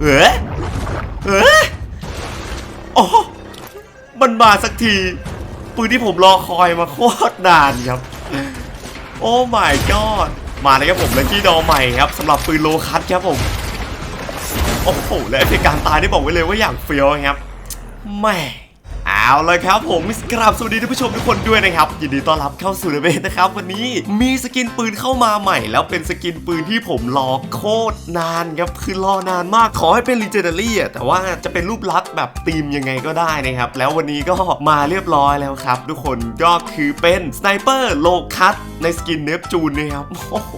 เอ๋เอ๋โอ้มันมาสักที ปืนที่ผมรอคอยมาโคตรนานครับ โอ้ my god มาเลยครับผมและที่ดอใหม่ครับสำหรับปืนโลคัสครับผม โอ้โหและเหตุการณ์ตายได้บอกไว้เลยว่าอย่างเฟี้ยวครับแหม่ เอาเลยครับผมกราบสวัสดีท่านผู้ชมทุกคนด้วยนะครับยินดีต้อนรับเข้าสู่เดเบนนะครับ วันนี้มีสกินปืนเข้ามาใหม่ แล้วเป็นสกินปืนที่ผมรอโคตรนานครับคือรอนานมากขอให้เป็น l ีเจน d รี่อะแต่ว่าจะเป็นรูปลักษณ์แบบธีมยังไงก็ได้นะครับ แล้ววันนี้ก็มาเรียบร้อยแล้วครับ ทุกคนก็คือเป็นสไนเปอร์โลคัสในสกินเนปจูนนะครับโอ้โห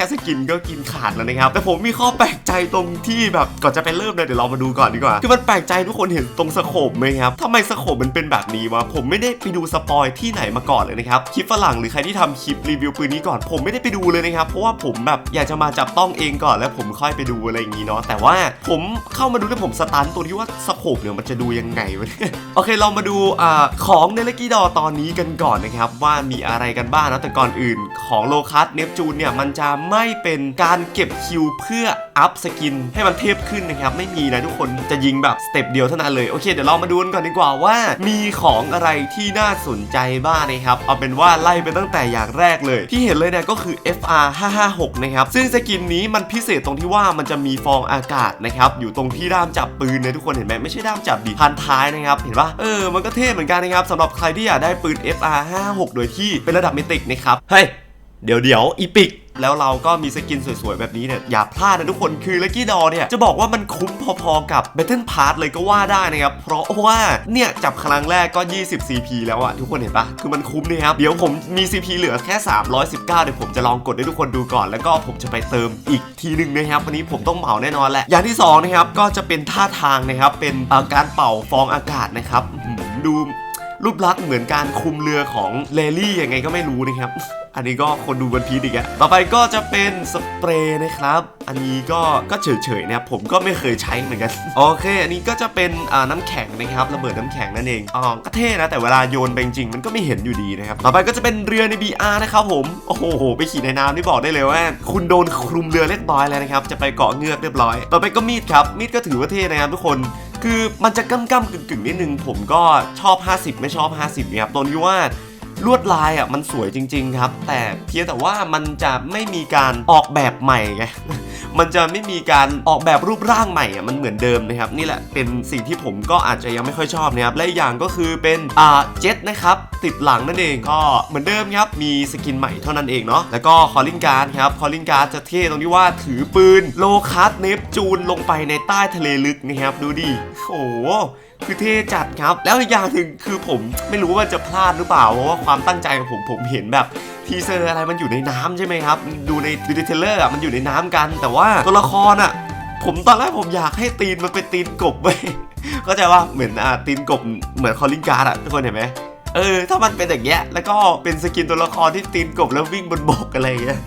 ค่สกินก็กินขาดแล้วนะครับ แต่ผมมีข้อแปลกใจตรงที่แบบก่อนจะไปเริ่มเลยเดี๋ยวเรามาดูก่อนดีกว่า คือมันแปลกใจทุกคนเห็นตรงสโคปไหมครับทำไมสโคปมันเป็นแบบนี้วะ ผมไม่ได้ไปดูสปอยที่ไหนมาก่อนเลยนะครับคลิปฝรั่งหรือใครที่ทำคลิปรีวิวปืนนี้ก่อนผมไม่ได้ไปดูเลยนะครับ เพราะว่าผมแบบอยากจะมาจับต้องเองก่อนแล้วผมค่อยไปดูอะไรอย่างนี้เนาะแต่ว่าผมเข้ามาดูแล้วผมสตันตัวที่ว่าสโคปเนี่ยมันจะดูยังไงวะเนี่ยโอเคเรามาดูอ่าของในเลกี้ดอตอนนี้กันก่อนนะครับว่ามีอะไรกันบ้างนะแต่ก่อนอื่นของโลคัสเนปจูนเนี่ยมันจะไม่เป็นการเก็บคิวเพื่ออัพสกินให้มันเทพขึ้นนะครับไม่มีนะทุกคนจะยิงแบบสเต็ปเดียวเท่านั้นเลยโอเคเดี๋ยวเรามาดูกันก่อนดีกว่าว่า มีของอะไรที่น่าสนใจบ้างนะครับเอาเป็นว่าไล่ไปตั้งแต่อย่างแรกเลย ที่เห็นเลยเนี่ยก็คือ FR 556นะครับซึ่งสกินนี้มันพิเศษตรงที่ว่ามันจะมีฟองอากาศนะครับอยู่ตรงที่ด้ามจับปืนนี่ยทุกคนเห็นไหมไม่ใช่ด้ามจับดีพันท้ายนะครับเห็นปะเออมันก็เท่เหมือนกันนะครับสำหรับใครที่อยากได้ปืน FR 556โดยที่เป็นระดับมิติกนะครับเฮ้ยเดี๋ยวเดี๋ยวอีพิก แล้วเราก็มีสกินสวยๆ แบบนี้เนี่ย อย่าพลาดนะทุกคนคือ Lucky d o เนี่ย จะบอกว่ามันคุ้มพอๆกับ Battle Pass เลยก็ว่าได้นะครับ เพราะว่าเนี่ย จับครั้งแรกก็ 20 CP แล้วอะทุกคนเห็นปะคือมันคุ้มนะครับ เดี๋ยวผมมี CP เหลือแค่ 319 เดี๋ยวผมจะลองกดให้ทุกคนดูก่อน แล้วก็ผมจะไปเติมอีกทีหนึ่งนะครับวันนี้ผมต้องเหมาแน่นอนแหละอย่างที่สองนะครับก็จะเป็นท่าทางนะครับเป็นการเป่าฟองอากาศนะครับดูรูปลักษณ์เหมือนการคุมเรือของเลลี่ยังไงก็ไม่รู้นะครับ อันนี้ก็คนดูบันพีดอีกอะต่อไปก็จะเป็นสเปรย์นะครับ อันนี้ก็ก็เฉยๆนะผมก็ไม่เคยใช้เหมือนกัน โอเค อันนี้ก็จะเป็นน้ำแข็งนะครับระเบิดน้ำแข็งนั่นเองอ๋อก็เท่นะแต่เวลาโยนไปจริงมันก็ไม่เห็นอยู่ดีนะครับ ต่อไปก็จะเป็นเรือใน BR นะครับผม โอ้โห ไปขี่ในน้ำนี่บอกได้เลยว่า คุณโดนคลุมเรือเรียบร้อยแล้วนะครับ จะไปเกาะเงือกเรียบร้อย ต่อไปก็มีดครับ มีดก็ถือว่าเท่นะครับทุกคนคือมันจะก้ำก้ำกึ่งกึ่งๆนิดนึงผมก็ชอบ 50 ไม่ชอบ 50นี่ยครับตรงที่ว่า ลวดลายอะมันสวยจริง ๆ ครับ แต่เพียงแต่ว่ามันจะไม่มีการออกแบบใหม่ไง มันจะไม่มีการออกแบบรูปร่างใหม่อะมันเหมือนเดิมนะครับนี่แหละเป็นสิ่งที่ผมก็อาจจะยังไม่ค่อยชอบนะครับและอีกอย่างก็คือเป็นอ่าเจ็ตนะครับติดหลังนั่นเองก็เหมือนเดิมครับมีสกินใหม่เท่านั้นเองเนาะแล้วก็คอลลิงการ์ดครับคอลลิงการ์ดจะเท่ตรงที่ว่าถือปืนโลคัสเนปจูนลงไปในใต้ทะเลลึกนะครับดูดิโอ้คือเท่จัดครับ แล้วอีกอย่างหนึ่งคือผมไม่รู้ว่าจะพลาดหรือเปล่า เพราะว่าความตั้งใจของผมผมเห็นแบบ ทีเซอร์อะไรมันอยู่ในน้ำใช่ไหมครับ ดูในดูในเทเลอร์อะมันอยู่ในน้ำกัน แต่ว่าตัวละครอะ ผมตอนแรกผมอยากให้ตีนมันเป็นตีนกบไปเข้าใจว่าเหมือนอะตีนกบเหมือนคอลลิงการ์ดอะทุกคนเห็นไหมเออ ถ้ามันเป็นอย่างเงี้ยแล้วก็เป็นสกินตัวละครที่ตีนกบแล้ววิ่งบนบกอะไรเงี้ย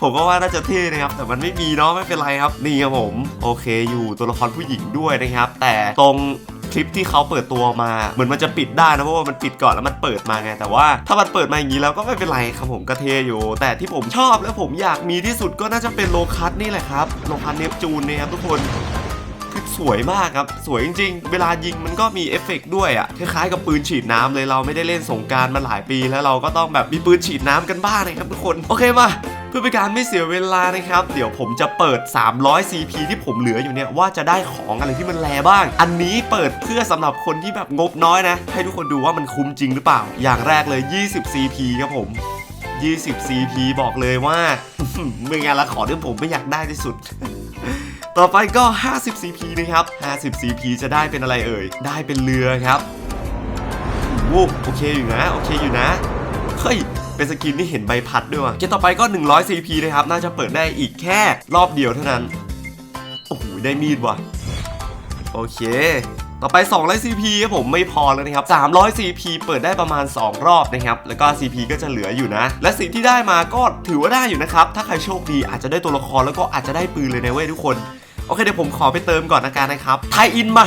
ผมก็ว่าน่าจะเท่นะครับ แต่มันไม่มีเนาะไม่เป็นไรครับ นี่ครับผม โอเคอยู่ตัวละครผู้หญิงด้วยนะครับ แต่ตรง คลิปที่เขาเปิดตัวมา เหมือนมันจะปิดได้นะเพราะว่ามันปิดก่อนแล้วมันเปิดมาไง แต่ว่าถ้ามันเปิดมาอย่างนี้แล้วก็ไม่เป็นไรครับผมก็เทอยู่ แต่ที่ผมชอบและผมอยากมีที่สุดก็น่าจะเป็นโลคัสนี่แหละครับโลคัสเนปจูนนะครับทุกคนคือสวยมากครับ สวยจริงๆ เวลายิงมันก็มีเอฟเฟกด้วยอะ่ะคล้ายๆกับปืนฉีดน้ำเลยเราไม่ได้เล่นสงการมาหลายปี แล้วเราก็ต้องแบบมีปืนฉีดน้ำกันบ้างนะครับทุกคนโอเคมา เพื่อเป็นการไม่เสียเวลานะครับ เดี๋ยวผมจะเปิด 300 CP ที่ผมเหลืออยู่เนี่ยว่าจะได้ของอะไรที่มันแลบ้าง อันนี้เปิดเพื่อสำหรับคนที่แบบงบน้อยนะ ให้ทุกคนดูว่ามันคุ้มจริงหรือเปล่า อย่างแรกเลย 20 CP ครับผม 20 CP บอกเลยว่าเมื่องานละขอที่ผมไม่อยากได้ที่สุดต่อไปก็ 50 CP นะครับ 50 CP จะได้เป็นอะไรเอ่ย ได้เป็นเรือครับโอ้โอเคอยู่นะ โอเคอยู่นะ เฮ้ย เป็นสกินที่เห็นใบพัดด้วยว่ะเกมต่อไปก็ 100 CP นะครับ น่าจะเปิดได้อีกแค่รอบเดียวเท่านั้น โอ้โห ได้มีดว่ะ โอเค ต่อไป 200 CP ครับผมไม่พอแล้วนะครับ 300 CP เปิดได้ประมาณ 2 รอบนะครับ แล้วก็ CP ก็จะเหลืออยู่นะ และสิ่งที่ได้มาก็ถือว่าได้อยู่นะครับ ถ้าใครโชคดีอาจจะได้ตัวละครแล้วก็อาจจะได้ปืนเลยนะเว้ยทุกคน โอเคเดี๋ยวผมขอไปเติมก่อนนะการนะครับ ไทยอินมา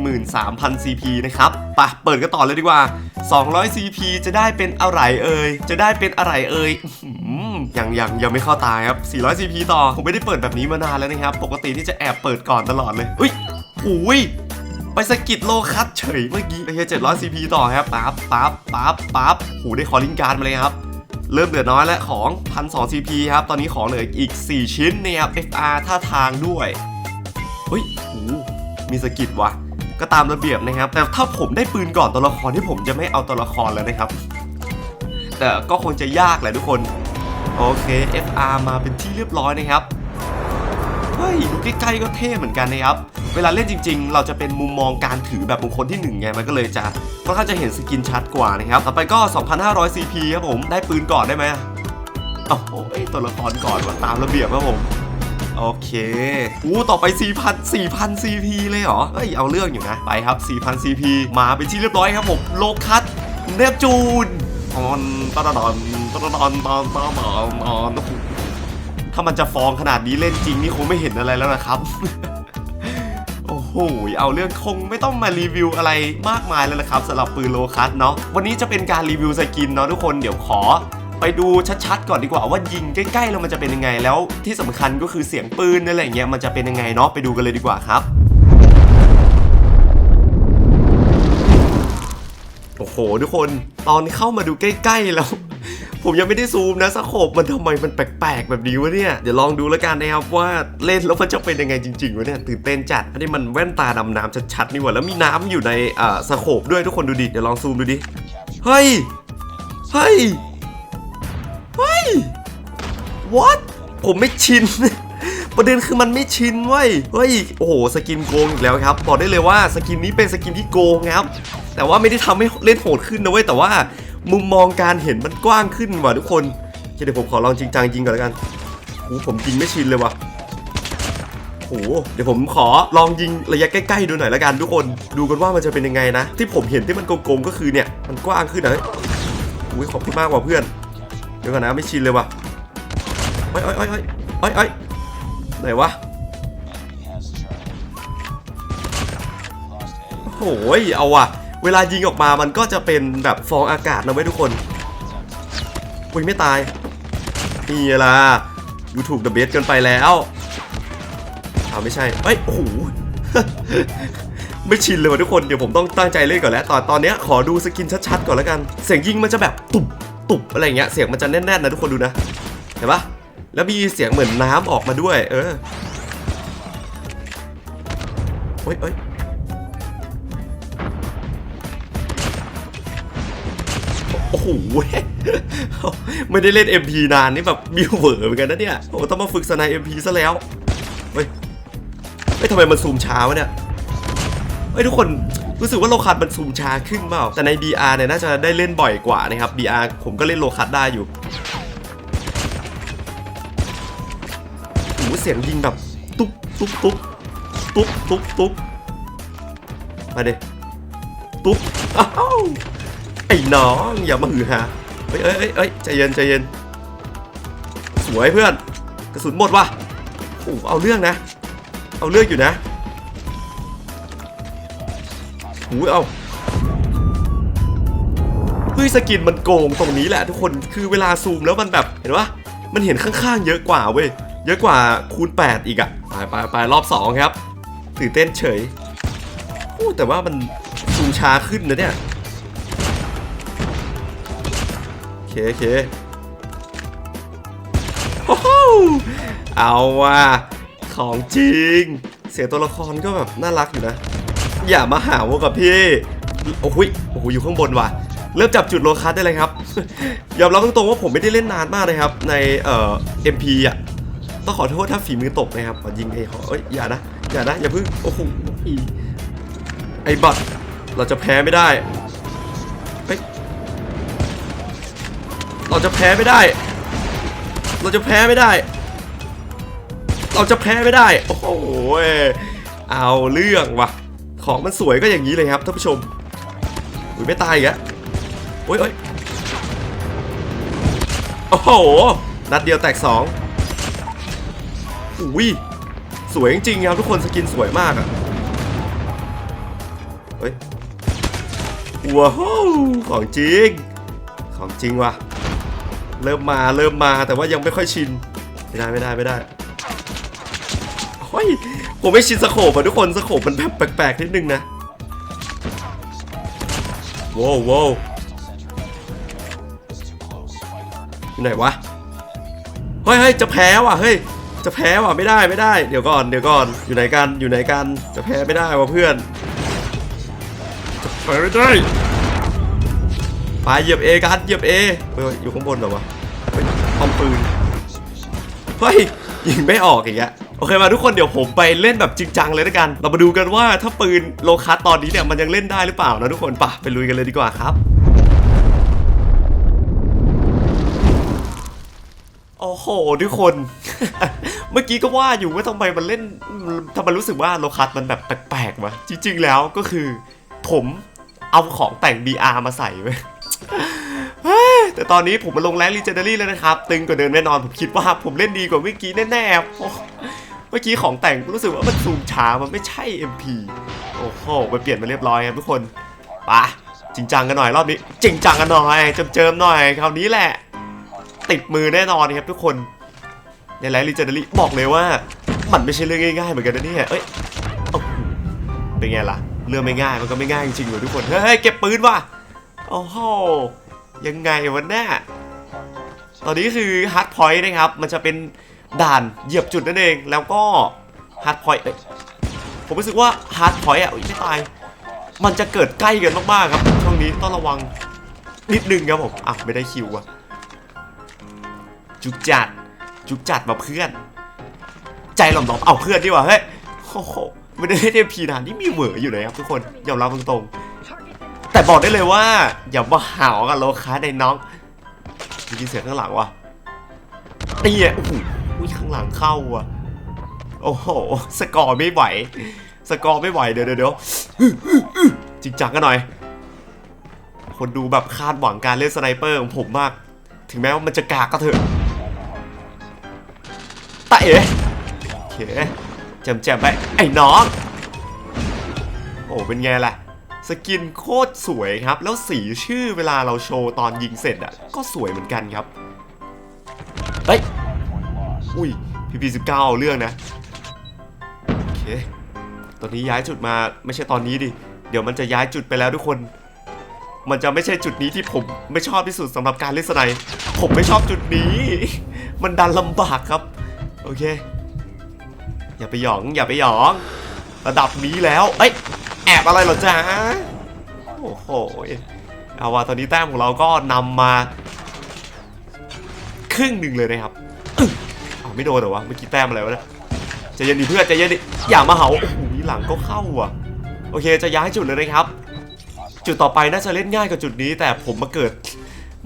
13,000 CP นะครับปะเปิดกันต่อเลยดีกว่า 200 CP จะได้เป็นอะไรเอ่ย จะได้เป็นอะไรเอ่ยยังยังยังไม่เข้าตาครับ 400 CP ต่อ ผมไม่ได้เปิดแบบนี้มานานแล้วนะครับ ปกติที่จะแอบเปิดก่อนตลอดเลย อุ้ยหูยไปสกิดโลคัสเฉยเมื่อกี้โอเค700 CP ต่อครับปั๊บปั๊บปั๊บปั๊บหูได้คอลิงการดมาเลยครับ เริ่มเหลือน้อยแล้วของ1,200 CP ครับ ตอนนี้ของเหลืออีก 4 ชิ้นเนี่ยครับ FR ท่าทางด้วย เฮ้ยโหมีสกิดวะ ก็ตามระเบียบนะครับ แต่ถ้าผมได้ปืนก่อนตัวละครที่ผมจะไม่เอาตัวละครแล้วนะครับ แต่ก็คงจะยากแหละทุกคน โอเค FR มาเป็นที่เรียบร้อยนะครับเฮ้ยดูใกล้ๆก็เท่เหมือนกันนะครับ เวลาเล่นจริง ๆ เราจะเป็นมุมมองการถือแบบบุคคลที่หนึ่งไงมันก็เลยจะค่อนข้างจะเห็นสกินชัดกว่านะครับ ต่อไปก็ 2,500 CP ครับผม ได้ปืนก่อนได้ไหมโอ้โหตัวละครก่อนว่ะตามระเบียบครับผม โอเคอู้ต่อไป 4,000 4,000 CP เลยเหรอ เอ้ย เอาเรื่องอยู่นะ ไปครับ 4,000 CP มาเป็นที่เรียบร้อยครับผม โลคัสเนปจูนตอนตอนตอนตอนตอนตอนตอนตอนตอนถ้ามันจะฟองขนาดนี้เล่นจริงนี่คงไม่เห็นอะไรแล้วนะครับโอ้โห เอาเรื่องคงไม่ต้องมารีวิวอะไรมากมายแล้วนะครับสำหรับปืนโลคัสเนาะ วันนี้จะเป็นการรีวิวสกินเนาะทุกคน เดี๋ยวขอ ไปดูชัดๆก่อนดีกว่าว่ายิงใกล้ๆแล้วมันจะเป็นยังไงแล้วที่สำคัญก็คือเสียงปืนนั่นแหละเงี้ยมันจะเป็นยังไงเนาะไปดูกันเลยดีกว่าครับโอ้โหทุกคนตอนเข้ามาดูใกล้ๆแล้ว ผมยังไม่ได้ซูมนะสโคปมันทำไมมันแปลกๆแบบนี้วะเนี่ยเดี๋ยวลองดูแล้วกันนะครับว่าเล่นแล้วมันจะเป็นยังไงจริงๆวะเนี่ยตื่นเต้นจัดอันนี้มันแว่นตาดำน้ำชัดๆนี่หว่าแล้วมีน้ำอยู่ในอ่าสโคปด้วยทุกคนดูดิเดี๋ยวลองซูมดูดิเฮ้ยเฮ้ย ย what ผมไม่ชิน ประเด็นคือมันไม่ชินเว้ย เฮ้ย โอ้โห สกินโกงอีกแล้วครับ บอกได้เลยว่าสกินนี้เป็นสกินที่โกงครับ แต่ว่าไม่ได้ทำให้เล่นโหดขึ้นนะเว้ย แต่ว่ามุมมองการเห็นมันกว้างขึ้นว่ะทุกคนเดี๋ยวผมขอลองจริงจังยิงก่อนแล้วกันโอ้โหผมยิงไม่ชินเลยว่ะโอ้เดี๋ยวผมขอลองยิงระยะใกล้ๆดูหน่อยแล้วกันทุกคน ดูกันว่ามันจะเป็นยังไงนะ ที่ผมเห็นที่มันโกงๆก็คือเนี่ย มันกว้างขึ้นนะอุ้ยขอบคุณมากว่ะเพื่อน เดี๋ยวก่อนนะไม่ชินเลยว่ะเอ้ยเอ้ยเอ้ยเอ้ยเอ้ยเอ้ยไหนวะโอ้โหเอาว่ะ เวลายิงออกมามันก็จะเป็นแบบฟองอากาศนะเว้ยทุกคนอุ้ยไม่ตายนี่ล่ะดูถูกเดอะเบสเกินไปแล้วอ้าไม่ใช่เอ้ยโอ้โหไม่ชินเลยว่ะทุกคนเดี๋ยวผมต้องตั้งใจเล่นก่อนแล้วตอนตอนนี้ขอดูสกินชัดๆก่อนแล้วกัน เสียงยิงมันจะแบบตุบ ตุบอะไรเงี้ยเสียงมันจะแน่นๆนะทุกคนดูนะเห็นปะแล้วมีเสียงเหมือนน้ำออกมาด้วย เออเฮ้ยเอ้ยโอ้โหไม่ได้เล่น MP นานนี่แบบมิวเวอร์เหมือนกันนะเนี่ยโอ้ต้องมาฝึกสไน MP ซะแล้วเฮ้ยเฮ้ยทำไมมันซูมช้าวะเนี่ยเฮ้ยทุกคน รู้สึกว่าโลคัสมันซูมช้าขึ้นเปล่า แต่ใน BR เนี่ยน่าจะได้เล่นบ่อยกว่านะครับ BR ผมก็เล่นโลคัสได้อยู่โอ้เสียงยิงแบบ ตุ๊บตุ๊บตุ๊บตุ๊บตุ๊บตุ๊บมาดิตุ๊บอ้าวไอ้น้องอย่ามาหือฮาเอ้ยเอ้ยเอ้ยใจเย็นใจเย็น สวยเพื่อน กระสุนหมดว่ะโอ้เอาเรื่องนะ เอาเรื่องอยู่นะ หูยเอาเฮ้ยสกินมันโกงตรงนี้แหละทุกคนคือเวลาซูมแล้วมันแบบเห็นปะมันเห็นข้างๆ เยอะกว่าเว้ยเยอะกว่าคูณ 8 อีกอะไปไปไปรอบ 2 ครับตื่นเต้นเฉยโอ้แต่ว่ามันซูมช้าขึ้นนะเนี่ยโอเคโอเคโอ้โหเอาว่ะของจริง เสียงตัวละครก็แบบน่ารักอยู่นะ อย่ามาหาวกับพี่โอ้ยโอ้โหอยู่ข้างบนว่ะเริ่มจับจุดโลคัสได้เลยครับ ยอมรับตรงๆว่าผมไม่ได้เล่นนานมากเลยครับ ในเอ่อ MP อะต้องขอโทษถ้าฝีมือตกนะครับขอยิงไอ้หอเอ้ยอย่านะอย่านะอย่าเพิ่งโอ้โหไอ้บัตเราจะแพ้ไม่ได้เฮ้ยเราจะแพ้ไม่ได้ เราจะแพ้ไม่ได้ เราจะแพ้ไม่ได้ โอ้โหเอาเรื่องว่ะ ของมันสวยก็อย่างนี้เลยครับท่านผู้ชมอุ้ยไม่ตายอีกอะโอ้ยโอ้ยโอ้โห นัดเดียวแตกสองอุ้ยสวยจริงๆครับทุกคนสกินสวยมากอะเฮ้ยว้าวของจริง ของจริงว่ะ เริ่มมาเริ่มมาแต่ว่ายังไม่ค่อยชิน ไม่ได้ไม่ได้ไม่ได้เฮ้ย ผมไม่ชินสโคปอะทุกคนสโคปมันแบบแปลกๆนิดนึงนะว้าวว้าวอยู่ไหนวะเฮ้ยเฮ้ยจะแพ้ว่ะเฮ้ยจะแพ้ว่ะไม่ได้ไม่ได้ เดี๋ยวก่อนเดี๋ยวก่อนอยู่ไหนกันอยู่ไหนกันจะแพ้ไม่ได้ว่ะเพื่อนไปไม่ได้ไปเหยียบเอกันเหยียบเอเฮ้ยอยู่ข้างบนเหรอวะเฮ้ยป้อมปืนเฮ้ยยิงไม่ออกอีกอะ โอเคมาทุกคนเดี๋ยวผมไปเล่นแบบจริงจังเลยด้วยกัน เรามาดูกันว่าถ้าปืนโลคัสตอนนี้เนี่ยมันยังเล่นได้หรือเปล่านะทุกคนป่ะไปลุยกันเลยดีกว่าครับโอ้โหทุกคน เมื่อกี้ก็ว่าอยู่ว่าทำไมมันเล่นทำไมรู้สึกว่าโลคัสมันแบบแปลกๆวะจริง ๆ แล้วก็คือ ผมเอาของแต่ง BR มาใส่ไว้แต่ตอนนี้ผมมาลงแรงลีเจนเดารี่แล้วนะครับ ตึงกว่าเดิมแน่นอนผมคิดว่าผมเล่นดีกว่าเมื่อกี้แน่ๆ เมื่อกี้ของแต่งรู้สึกว่ามันซูมช้ามันไม่ใช่ MP โอ้โหไปเปลี่ยนมาเรียบร้อยครับทุกคนไปะจริงจังกันหน่อยรอบนี้ จริงจังกันหน่อยเจิมๆหน่อยคราวนี้แหละ ติดมือแน่นอนครับทุกคนในแรงลีเจนดารี่บอกเลยว่า มันไม่ใช่เรื่องง่ายๆเหมือนกันนะเนี่ยเอ้ยโอ้โหเป็นไงล่ะเรื่องไม่ง่ายมันก็ไม่ง่ายจริงๆเลยทุกคนเฮ้ยเก็บปืนว่ะโอ้โหยังไงวะเนี่ยตอนนี้คือฮาร์ดพอยต์นะครับ มันจะเป็น ด่านเหยียบจุดนั่นเอง แล้วก็ฮาร์ดพอยต์ผมรู้สึกว่าฮาร์ดพอยต์อะไม่ตาย มันจะเกิดใกล้กันมากๆครับช่วงนี้ต้องระวังนิดนึงครับผมอะไม่ได้คิวอะจุกจัดจุกจัดมาเพื่อน ใจหล่อมๆเอาเพื่อนดีกว่าเฮ้ยโอ้โหไม่ได้เล่นพีนานนี่มีเหวออยู่นะครับทุกคนยอมรับตรงๆแต่บอกได้เลยว่าอย่ามาหาวกับโลค้าในน้องมียินเสียงข้างหลังวะนี่อะโอ้โห หลังเข้าว่ะ โอ้โห สกอร์ไม่ไหว สกอร์ไม่ไหว เดี๋ยวเดี๋ยวเจริงจังกันหน่อย คนดูแบบคาดหวังการเล่นสไนเปอร์ของผมมาก ถึงแม้ว่ามันจะกากก็เถอะตาเอ๋โอเคแจมๆไปไอ้น้อง โอ้เป็นไงล่ะ สกินโคตรสวยครับ แล้วสีชื่อเวลาเราโชว์ตอนยิงเสร็จอะ ก็สวยเหมือนกันครับ เฮ้ย อุ้ยพีพีสิบเก้าเรื่องนะ โอเค ตอนนี้ย้ายจุดมาไม่ใช่ตอนนี้ดิ เดี๋ยวมันจะย้ายจุดไปแล้วทุกคน มันจะไม่ใช่จุดนี้ที่ผมไม่ชอบที่สุดสำหรับการเล่นสไนผมไม่ชอบจุดนี้ มันดันลำบากครับ โอเค อย่าไปหยอง อย่าไปหยอง ระดับนี้แล้ว เอ้ย แอบอะไรหรอจ๊ะโอ้โหเอาว่าตอนนี้แต้มของเราก็นำมา ครึ่งหนึ่งเลยนะครับ ไม่โดนเหรอวะเมื่อกี้แต้มอะไรวะเนี่ยใจเย็นดิเพื่อนใจเย็นดิอย่ามาเหาโอ้โหหลังก็เข้าว่ะโอเคจะย้ายจุดเลยนะครับ จุดต่อไปน่าจะเล่นง่ายกว่าจุดนี้ แต่ผมมาเกิด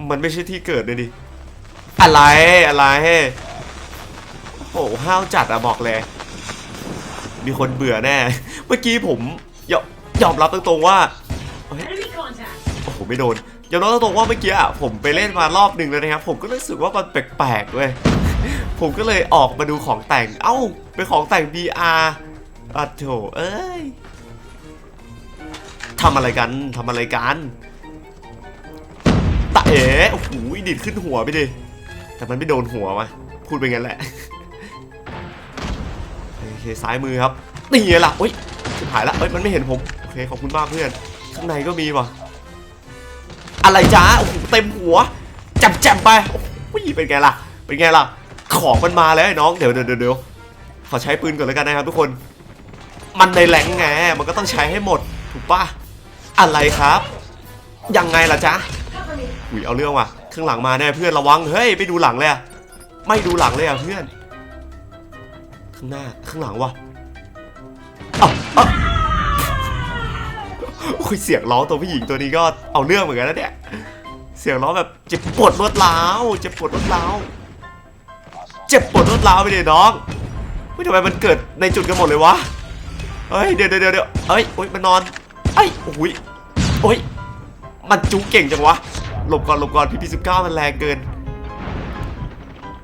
มันไม่ใช่ที่เกิดเลยดิอะไรอะไรโอ้โหห้าวจัดอะบอกเลย มีคนเบื่อแน่ เมื่อกี้ผมยอมยอมรับตรงๆว่าโอ้โหไม่โดนยอมรับตรงๆว่าเมื่อกี้อะผมไปเล่นมารอบหนึ่งแล้วนะครับ ผมก็รู้สึกว่ามันแปลกๆเว้ย ผมก็เลยออกมาดูของแต่ง เอ้า เป็นของแต่ง BR อะโถเอ้ยทำอะไรกันทำอะไรกันตะเอ๋โอ้โหดิดขึ้นหัวไปดิ แต่มันไม่โดนหัววะพูดไปงั้นแหละ โอเค ซ้ายมือครับ นี่ไงล่ะอุ้ยหายละเอ้ย มันไม่เห็นผม โอเค ขอบคุณมากเพื่อน ข้างในก็มีว่ะ อะไรจ้าโอ้โหเต็มหัวจ่มแจมๆไป โอ้โหเป็นไงล่ะ เป็นไงล่ะ ของมันมาแล้วไอ้น้อง เดี๋ยวเดี๋ยวเดี๋ยวขอใช้ปืนก่อนแล้วกันนะครับทุกคน มันในแหลงไง มันก็ต้องใช้ให้หมด ถูกปะอะไรครับ ยังไงล่ะจ๊ะอุ้ยเอาเรื่องว่ะข้างหลังมาแน่เพื่อนระวัง เฮ้ยไปดูหลังเลยอะไม่ดูหลังเลยอะเพื่อน ข้างหน้าข้างหลังว่ะอ้าเอ้าโอ้ยเสียงร้องตัวผู้หญิงตัวนี้ก็เอาเรื่องเหมือนกันนะเนี่ย เสียงร้องแบบเจ็บปวดรวดร้าวเจ็บปวดรวดร้าว เจ็บปวดรวดร้าวไปเลยน้องไม่ทำไมมันเกิดในจุดกันหมดเลยวะเฮ้ยเดี๋ยวเดี๋ยวเดี๋ยวเอ้ยโอ้ยมันนอนเอ้ยโอ้ยโอ้ยมันจูเก่งจังวะหลบก่อนหลบก่อนพี่พีสิบเก้ามันแรงเกิน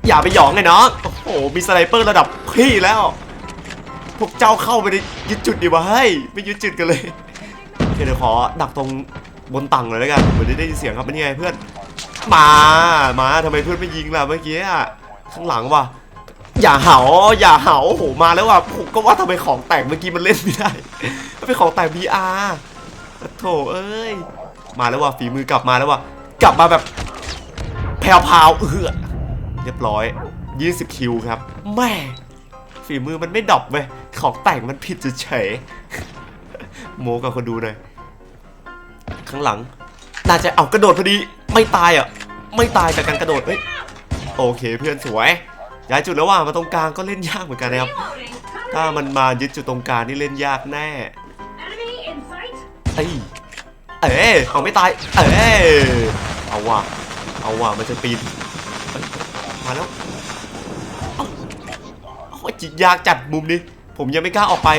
อย่าไปหยองไงน้องโอ้โหมีสไนเปอร์ระดับพี่แล้ว พวกเจ้าเข้าไปในยึดจุดดีวะเฮ้ยไม่ยึดจุดกันเลยโอเคเดี๋ยวขอดักตรงบนตังเลยแล้วกันเหมือนได้ได้ยินเสียงครับเป็นยังไงเพื่อนมามาทำไมเพื่อนไม่ยิงล่ะเมื่อกี้อะ ข้างหลังว่ะอย่าเหาอย่าเหาโอ้โหมาแล้วว่ะผมก็ว่าทำไมของแต่งเมื่อกี้มันเล่นไม่ได้มันเป็นของแต่ง VR โถเอ้ยมาแล้วว่ะฝีมือกลับมาแล้วว่ะกลับมาแบบแผ่วพาวเออเรียบร้อย 20 คิวครับแม่ฝีมือมันไม่ดรอปเว้ยของแต่งมันผิดเฉยโมกับคนดูหน่อยข้างหลัง น่าจะเอากระโดดพอดีไม่ตายอะไม่ตายจากการกระโดดเฮ้ย โอเคเพื่อนสวย ย้ายจุดแล้วว่ามาตรงกลางก็เล่นยากเหมือนกันนะครับ ถ้ามันมายึดจุดตรงกลางนี่เล่นยากแน่เอ้ยเอ้ยเอาไม่ตาย เอ้ยเอาว่ะ เอาว่ะมันจะปีนมาแล้วเอ้าโอ้ยจิยากจัดมุมนี้ ผมยังไม่กล้าออกไป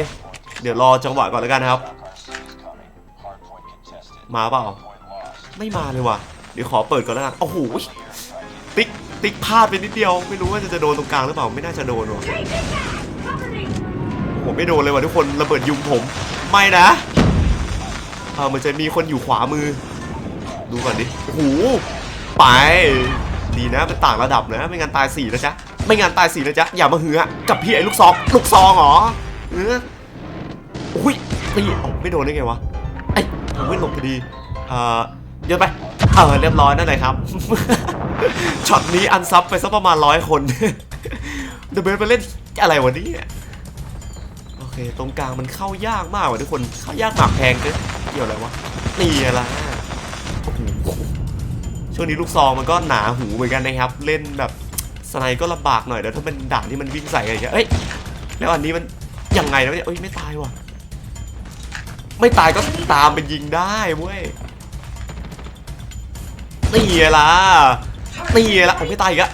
เดี๋ยวรอจังหวะก่อนแล้วกันนะครับ มาเปล่า ไม่มาเลยว่ะ เดี๋ยวขอเปิดก่อนแล้วกัน โอ้โห ติ๊ก ติ๊กพลาดไปนิดเดียว ไม่รู้ว่าจะจะโดนตรงกลางหรือเปล่า ไม่น่าจะโดนวะผมไม่โดนเลยว่ะทุกคนระเบิดยุงผม ไม่นะเออมันจะมีคนอยู่ขวามือ ดูก่อนดิโอ้โหไปดีนะเป็นต่างระดับนะ ไม่งั้นตายสี่นะจ๊ะไม่งั้นตายสี่นะจ๊ะอย่ามาเหือกับพี่ไอ้ลูกซองลูกซองเหรอเอออุ้ยนี่เอาไม่โดนได้ไงวะไอ้ผมไม่หลบพอดีเออโยนไปเออเรียบร้อยนั่นเลยครับ ช็อตนี้อันซับไปสักประมาณร้อยคนเดอะเบสไปเล่นอะไรวะนี่โอเค ตรงกลางมันเข้ายากมากว่ะทุกคนเข้ายากหมากแพงเกินเกี่ยวอะไรวะนี่ละโอ้โหช่วงนี้ลูกซองมันก็หนาหูเหมือนกันนะครับ เล่นแบบสไนก็ลำบากหน่อยแล้วถ้าเป็นด่านที่มันวิ่งใส่กันอย่างเงี้ยเอ้ยแล้วอันนี้มันยังไงนะเนี่ยเอ้ยไม่ตายว่ะไม่ตายก็ตามไปยิงได้เว้ยนี่ไงล่ะ นี่ละผมไม่ตายอีกอะ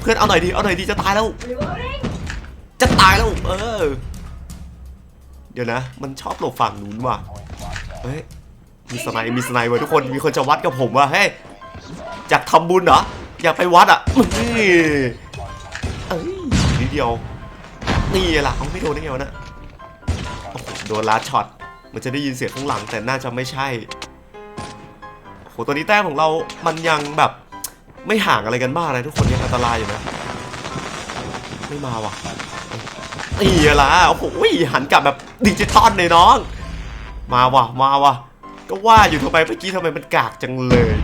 เพื่อนเอาหน่อยดีเอาหน่อยดีจะตายแล้ว จะตายแล้วเออ เดี๋ยวนะ มันชอบหลบฝั่งนู้นว่ะเฮ้ยมีสไนมีสไนเว้ยทุกคนมีคนจะวัดกับผมว่ะเฮ้ยอยากทำบุญเหรออยากไปวัดอะนี่เอ้ยนิดเดียวนี่ล่ะเอาไม่โดนได้ไงวะนะโดนลัดช็อตมันจะได้ยินเสียงข้างหลังแต่น่าจะไม่ใช่โอ้โหตัวนี้แต้มของเรามันยังแบบ ไม่ห่างอะไรกันมากนะทุกคนยังอันตรายอยู่นะ ไม่มาว่ะนี่ล่ะโอ้โหหันกลับแบบดิจิตอลเลยน้อง มาว่ะมาว่ะก็ว่าอยู่ทำไมเมื่อกี้ทำไมมันกากจังเลย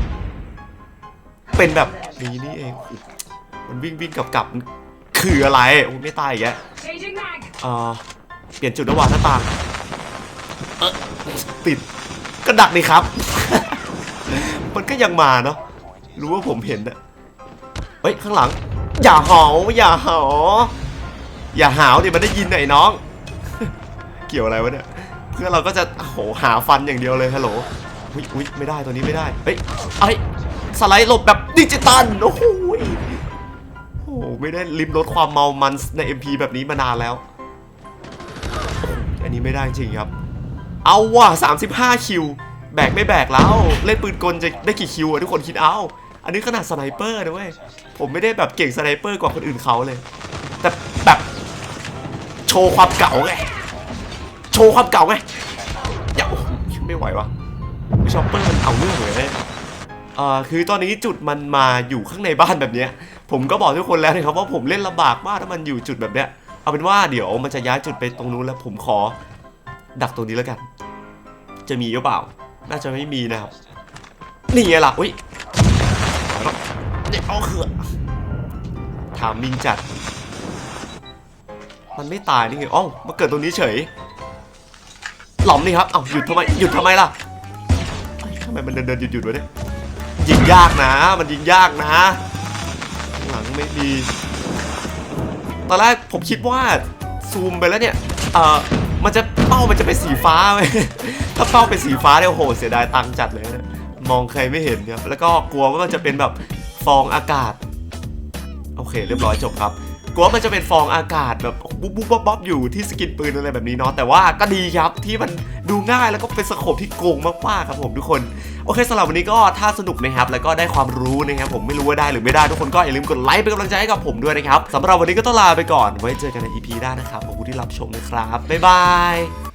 เป็นแบบนี้นี่เอง มันวิ่งวิ่งกลับกลับคืออะไรโอ้ไม่ตายอีกแล้วเอ่อเปลี่ยนจุดระหว่างหน้าต่างติดก็ดักนี่ครับ มันก็ยังมาเนาะ รู้ว่าผมเห็นอะเฮ้ยข้างหลัง อย่าหาวอย่าหาวอย่าหาวดิมันได้ยินไหนน้อง เกี่ยวอะไรวะเนี่ยเพื่อนเราก็จะโหหาฟันอย่างเดียวเลยฮัลโหลอุ้ยอุ้ยไม่ได้ตัวนี้ไม่ได้เฮ้ยเอ้สไลด์หลบแบบดิจิตอลโอ้โหโอ้ไม่ได้ลิมรสความเมามันใน MP แบบนี้มานานแล้วอันนี้ไม่ได้จริงครับ เอาว่ะ35 คิว แบกไม่แบกแล้ว เล่นปืนกลจะได้กี่คิวอะทุกคนคิดเอา อันนี้ขนาดสไนเปอร์นะเว้ย ผมไม่ได้แบบเก่งสไนเปอร์กว่าคนอื่นเขาเลย แต่แบบโชว์ความเก่าไง โชว์ความเก่าไงอย่าไม่ไหววะไม่ชอปเปอร์มันเอาเรื่องเลยเอ่อคือตอนนี้จุดมันมาอยู่ข้างในบ้านแบบเนี้ย ผมก็บอกทุกคนแล้วนะครับว่าผมเล่นลำบากมากถ้ามันอยู่จุดแบบเนี้ย เอาเป็นว่าเดี๋ยวมันจะย้ายจุดไปตรงนู้นแล้วผมขอดักตรงนี้แล้วกัน จะมีหรือเปล่า น่าจะไม่มีนะครับ นี่ไงล่ะ อุ้ยเนี่ยเอาเขือถามมิงจัด มันไม่ตายนี่ไงอ้าวมาเกิดตรงนี้เฉย หลอมนี่ครับ เอ้าหยุดทำไม หยุดทำไมล่ะเอ้ยทำไมมันเดินเดินหยุดหยุดวะเนี่ย ยิงยากนะ มันยิงยากนะข้างหลังไม่มีตอนแรกผมคิดว่าซูมไปแล้วเนี่ย เอ่อ มันจะ เป้ามันจะเป็นสีฟ้าไหมถ้าเป้าเป็นสีฟ้าเนี่ยโอ้โหเสียดายตังค์จัดเลยนะมองใครไม่เห็นครับแล้วก็กลัวว่ามันจะเป็นแบบฟองอากาศ โอเค เรียบร้อยจบครับกลัวมันจะเป็นฟองอากาศแบบบุ๊บบุ๊บบ๊อบบ๊อบอยู่ที่สกินปืนอะไรแบบนี้เนาะแต่ว่าก็ดีครับที่มันดูง่ายแล้วก็เป็นสโคปที่โกงมากๆครับผมทุกคน โอเคสำหรับวันนี้ก็ถ้าสนุกนะครับแล้วก็ได้ความรู้นะครับผมไม่รู้ว่าได้หรือไม่ได้ทุกคนก็อย่าลืมกดไลค์เป็นกำลังใจให้กับผมด้วยนะครับสำหรับวันนี้ก็ต้องลาไปก่อน ไว้เจอกันใน EP หน้านะครับขอบคุณที่รับชมนะครับบ๊ายบาย